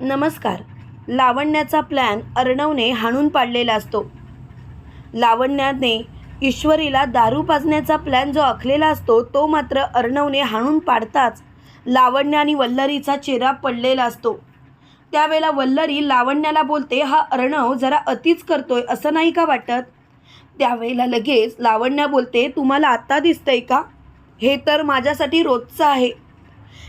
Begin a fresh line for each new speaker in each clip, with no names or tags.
नमस्कार. लावण्याचा प्लॅन अर्णवने हाणून पाडलेला असतो. लावण्याने ईश्वरीला दारू पाजण्याचा प्लॅन जो आखलेला असतो तो मात्र अर्णवने हाणून पाडताच लावण्य आणि वल्लरीचा चेहरा पडलेला असतो. त्यावेळेला वल्लरी लावण्याला बोलते हा अर्णव जरा अतिच करतोय असं नाही का वाटत? त्यावेळेला लगेच लावण्या बोलते तुम्हाला आत्ता दिसतंय का? हे तर माझ्यासाठी रोजचं आहे.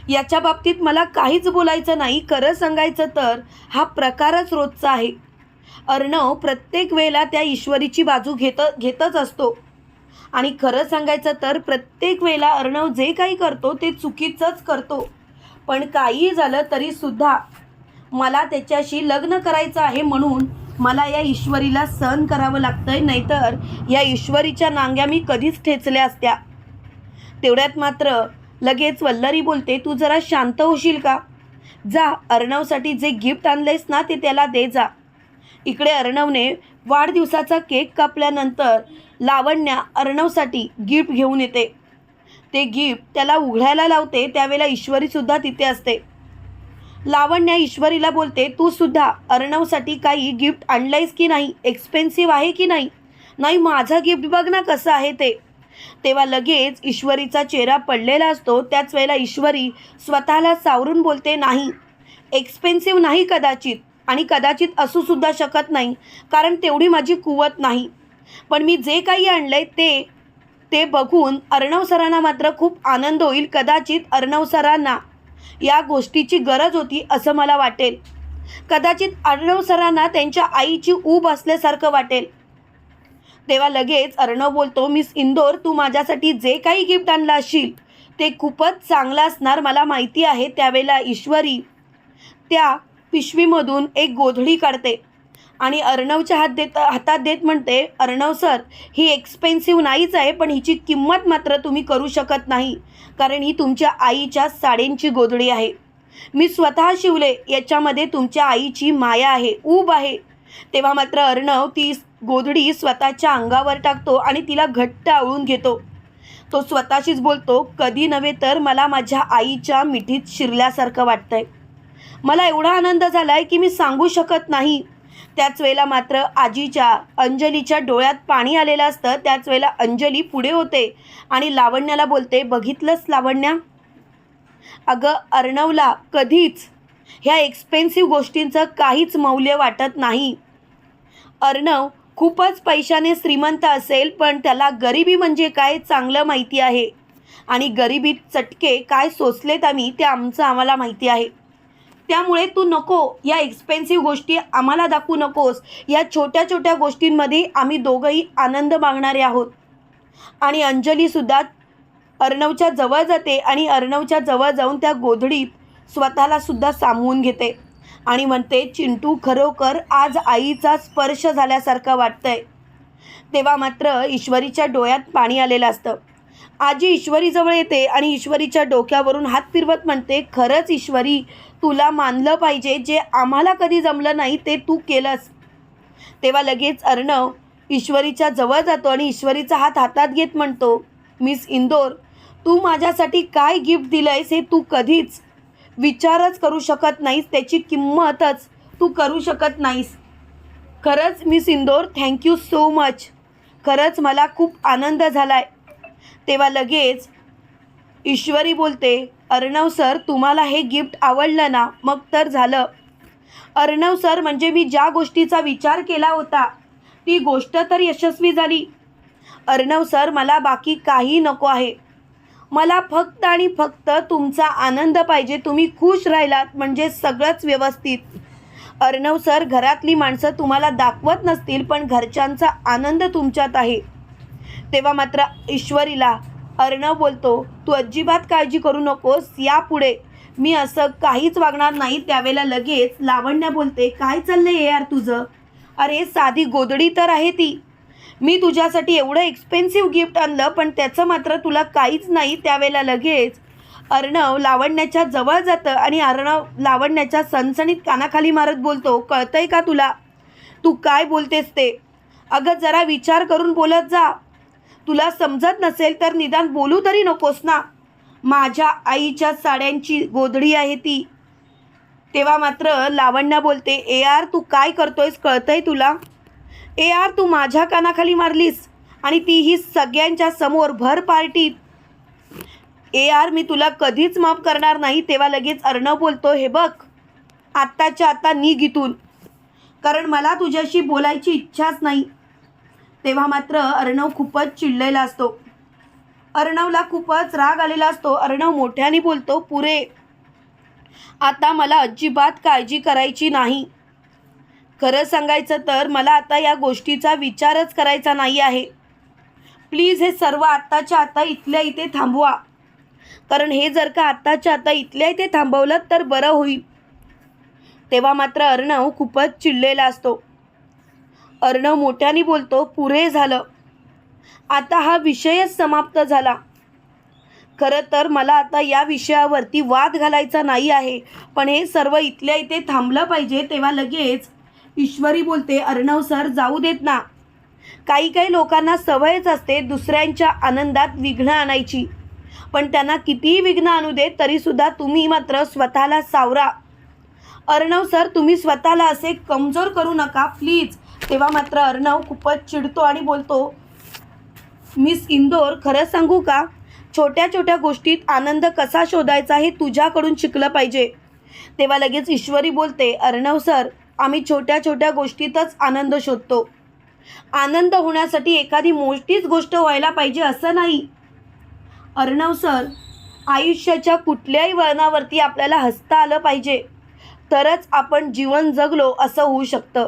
याच्या बाबतीत मला काहीच बोलायचं नाही खरं सांगायचं तर हा प्रकारच रोजचा आहे. अर्णव प्रत्येक वेळेला त्या ईश्वरीची बाजू घेत घेतच असतो. आणि खरं सांगायचं तर प्रत्येक वेळेला अर्णव जे काही करतो ते चुकीचंच करतो. पण काहीही झालं तरीसुद्धा मला त्याच्याशी लग्न करायचं आहे म्हणून मला या ईश्वरीला सहन करावं लागतंय नाहीतर या ईश्वरीच्या नांग्या मी कधीच ठेचल्या असत्या. तेवढ्यात मात्र लगेच वल्लरी बोलते तू जरा शांत होशील का? जा अर्णवसाठी जे गिफ्ट आणलेस ना ते त्याला दे जा. इकडे अर्णवने वाढदिवसाचा केक कापल्यानंतर लावण्या अर्णवसाठी गिफ्ट घेऊन येते. ते गिफ्ट त्याला उघडायला लावते त्यावेळेला ईश्वरीसुद्धा तिथे असते. लावण्या ईश्वरीला बोलते तू सुद्धा अर्णवसाठी काही गिफ्ट आणलंयस की नाही? एक्सपेन्सिव्ह आहे की नाही? नाही माझा गिफ्ट बघ ना कसं आहे ते. तेव्हा लगेच ईश्वरीचा चेहरा पडलेला असतो. त्याच वेळेला ईश्वरी स्वतःला सावरून बोलते नाही एक्सपेन्सिव्ह नाही कदाचित आणि कदाचित असू सुद्धा शकत नाही कारण तेवढी माझी कुवत नाही. पण मी जे काही आणलं आहे ते ते बघून अर्णव सरांना मात्र खूप आनंद होईल कदाचित अर्णव सरांना या गोष्टीची गरज होती असं मला वाटेल. कदाचित अर्णव सरांना त्यांच्या आईची ऊब असल्यासारखं वाटेल. तेव्हा लगेच अर्णव बोलतो मिस इंदोर तू माझ्यासाठी जे काही गिफ्ट आणलं असशील ते खूपच चांगलं असणार मला माहिती आहे त्यावेळेला ईश्वरी त्या पिशवीमधून एक गोधडी काढते आणि अर्णवच्या हात देत हातात देत म्हणते अर्णव सर ही एक्सपेन्सिव्ह नाहीच आहे पण हिची किंमत मात्र तुम्ही करू शकत नाही कारण ही तुमच्या आईच्या साड्यांची गोधडी आहे. मी स्वतः शिवले याच्यामध्ये तुमच्या आईची माया आहे ऊब आहे. तेव्हा मात्र अर्णव ती गोधडी स्वतःच्या अंगावर टाकतो आणि तिला घट्ट आवळून घेतो. तो स्वतःशीच बोलतो कधी नव्हे तर मला माझ्या आईच्या मिठीत शिरल्यासारखं वाटतंय. मला एवढा आनंद झाला आहे की मी सांगू शकत नाही. त्याच वेळेला मात्र आजीच्या अंजलीच्या डोळ्यात पाणी आलेलं असतं. त्याच वेळेला अंजली पुढे होते आणि लावण्याला बोलते बघितलंच लावण्या? अगं अर्णवला कधीच ह्या एक्सपेन्सिव्ह गोष्टींचं काहीच मौल्य वाटत नाही. अर्णव खूपच पैशाने श्रीमंत असेल पण त्याला गरिबी म्हणजे काय चांगलं माहिती आहे. आणि गरिबीत चटके काय सोसलेत आम्ही ते आमचं आम्हाला माहिती आहे. त्यामुळे तू नको या एक्सपेन्सिव्ह गोष्टी आम्हाला दाखवू नकोस. या छोट्या छोट्या गोष्टींमध्ये आम्ही दोघंही आनंद मागणारे आहोत. आणि अंजलीसुद्धा अर्णवच्या जवळ जाते आणि अर्णवच्या जवळ जाऊन त्या गोधडीत स्वतःला सुद्धा सामावून घेते. आणि म्हणते चिंटू खरोखर आज आईचा स्पर्श झाल्यासारखं वाटतंय. तेव्हा मात्र ईश्वरीच्या डोळ्यात पाणी आलेलं असतं. आजी ईश्वरीजवळ येते आणि ईश्वरीच्या डोक्यावरून हात फिरवत म्हणते खरंच ईश्वरी तुला मानलं पाहिजे जे आम्हाला कधी जमलं नाही ते तू केलंस. तेव्हा लगेच अर्णव ईश्वरीच्या जवळ जातो आणि ईश्वरीचा हात हातात घेत म्हणतो मिस इंदोर तू माझ्यासाठी काय गिफ्ट दिलं आहेस हे तू कधीच विचारच करू शकत नाहीस त्याची किंमतच तू करू शकत नाहीस. खरंच मी सिंदोर थँक्यू सो मच खरंच मला खूप आनंद झाला आहे तेव्हा लगेच ईश्वरी बोलते अर्णव सर तुम्हाला हे गिफ्ट आवडलं ना? मग तर झालं. अर्णव सर म्हणजे मी ज्या गोष्टीचा विचार केला होता ती गोष्ट तर यशस्वी झाली. अर्णव सर मला बाकी काही नको आहे. मला फक्त आणि फक्त तुमचा आनंद पाहिजे. तुम्ही खुश राहिलात म्हणजे सगळंच व्यवस्थित. अर्णव सर घरातली माणसं तुम्हाला दाखवत नसतील पण घरच्यांचा आनंद तुमच्यात आहे. तेव्हा मात्र ईश्वरीला अर्णव बोलतो तू अजिबात काळजी करू नकोस यापुढे मी असं काहीच वागणार नाही त्यावेळेला लगेच लावण्या बोलते काय चाललंय यार तुझं? अरे साधी गोदडी तर आहे ती. मी तुझ्यासाठी एवढं एक्सपेन्सिव्ह गिफ्ट आणलं पण त्याचं मात्र तुला काहीच नाही त्यावेळेला लगेच. अर्णव लावण्याच्या जवळ जातं आणि अर्णव लावण्याच्या सणसणीत कानाखाली मारत बोलतो कळतंय का तुला? तू काय बोलतेस ते? अगं जरा विचार करून बोलत जा. तुला समजत नसेल तर निदान बोलू तरी नकोस ना. माझ्या आईच्या साड्यांची गोधडी आहे ती. तेव्हा मात्र लावण्या बोलते ए आर तू काय करतोयस? कळतंय तुला? ए यार तू माझ्या कानाखाली मारलीस आणि तीही सगळ्यांच्या समोर भर पार्टीत. ए आर मी तुला कधीच माफ करणार नाही तेव्हा लगेच अर्णव बोलतो हे बघ आत्ताच्या आत्ता निघ इथून कारण मला तुझ्याशी बोलायची इच्छाच नाही. तेव्हा मात्र अर्णव खूपच चिडलेला असतो. अर्णवला खूपच राग आलेला असतो. अर्णव मोठ्याने बोलतो पुरे आता मला अजिबात काळजी करायची नाही. खरं सांगायचं तर मला आता या गोष्टीचा विचारच करायचा नाही आहे. प्लीज हे सर्व आत्ताच्या आता इथल्या इथे थांबवा. कारण हे जर का आत्ताच्या आता इथल्या इथे थांबवलं तर बरं होईल. तेव्हा मात्र अर्णव खूपच चिडलेला असतो. अर्णव मोठ्याने बोलतो पुरे झालं. आता हा विषयच समाप्त झाला. खरं तर मला आता या विषयावरती वाद घालायचा नाही आहे. पण हे सर्व इथल्या इथे थांबलं पाहिजे तेव्हा लगेच ईश्वरी बोलते अर्णव सर जाऊ देत ना. काही काही लोकांना सवयच असते दुसऱ्यांच्या आनंदात विघ्न आणायची. पण त्यांना कितीही विघ्न आणू दे तरीसुद्धा तुम्ही मात्र स्वतःला सावरा. अर्णव सर तुम्ही स्वतःला असे कमजोर करू नका प्लीज. तेव्हा मात्र अर्णव खूपच चिडतो आणि बोलतो मिस इंदोर खरं सांगू का? छोट्या छोट्या गोष्टीत आनंद कसा शोधायचा हे तुझ्याकडून शिकलं पाहिजे. तेव्हा लगेच ईश्वरी बोलते अर्णव सर आम्ही छोट्या छोट्या गोष्टीतच आनंद शोधतो. आनंद होण्यासाठी एखादी मोठीच गोष्ट व्हायला पाहिजे असं नाही. अर्णव सर आयुष्याच्या कुठल्याही वळणावरती आपल्याला हसता आलं पाहिजे तरच आपण जीवन जगलो असं होऊ शकतं.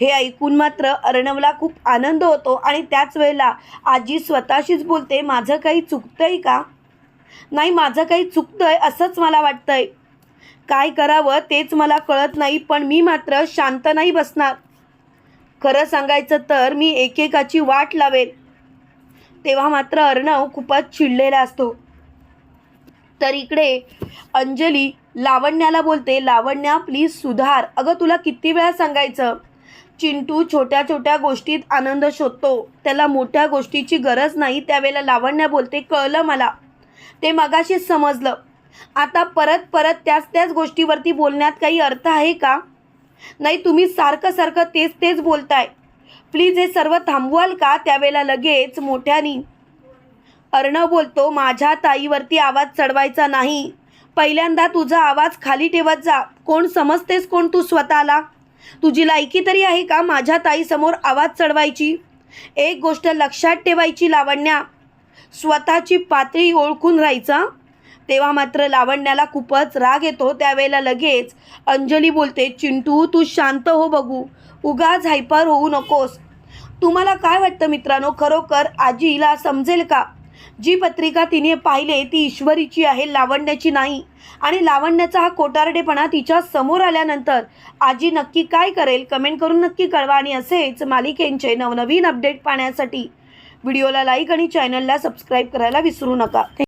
हे ऐकून मात्र अर्णवला खूप आनंद होतो आणि त्याच वेळेला आजी स्वतःशीच बोलते माझं काही चुकतंय का? नाही माझं काही चुकतंय असंच मला वाटतंय. काय करावं तेच मला कळत नाही पण मी मात्र शांत नाही बसणार. खरं सांगायचं तर मी एकेकाची वाट लावेल तेव्हा मात्र अर्णव खूपच चिडलेला असतो. तर इकडे अंजली लावण्याला बोलते लावण्या प्लीज सुधार. अगं तुला किती वेळा सांगायचं? चिंटू छोट्या छोट्या गोष्टीत आनंद शोधतो. त्याला मोठ्या गोष्टीची गरज नाही त्यावेळेला लावण्या बोलते कळलं मला. ते मगाशीच समजलं. आता परत परत त्याच त्याच गोष्टीवरती बोलण्यात काही अर्थ आहे का? नाही तुम्ही सारखं सारखं तेच तेच बोलताय. प्लीज हे सर्व थांबवाल का त्यावेळेला लगेच मोठ्यानी? अर्णव बोलतो माझ्या ताईवरती आवाज चढवायचा नाही. पहिल्यांदा तुझा आवाज खाली ठेवत जा. कोण समजतेस कोण तू स्वतःला? तुझी लायकी तरी आहे का माझ्या ताईसमोर आवाज चढवायची? एक गोष्ट लक्षात ठेवायची लावण्या. स्वतःची पातळी ओळखून राहायचा तेव्हा मात्र लावण्याला खूपच राग येतो. त्यावेळेला लगेच अंजली बोलते चिंटू तू शांत हो बघू. उगाच हायपर होऊ नकोस. तुम्हाला काय वाटतं मित्रांनो? खरोखर आजीला समजेल का? जी पत्रिका तिने पाहिले ती ईश्वरीची आहे लावण्याची नाही. आणि लावण्याचा हा कोटारडेपणा तिच्या समोर आल्यानंतर आजी नक्की काय करेल? कमेंट करून नक्की कळवा आणि असेच मालिकेंचे नवनवीन अपडेट पाहण्यासाठी व्हिडिओला लाईक आणि चॅनलला सबस्क्राईब करायला विसरू नका.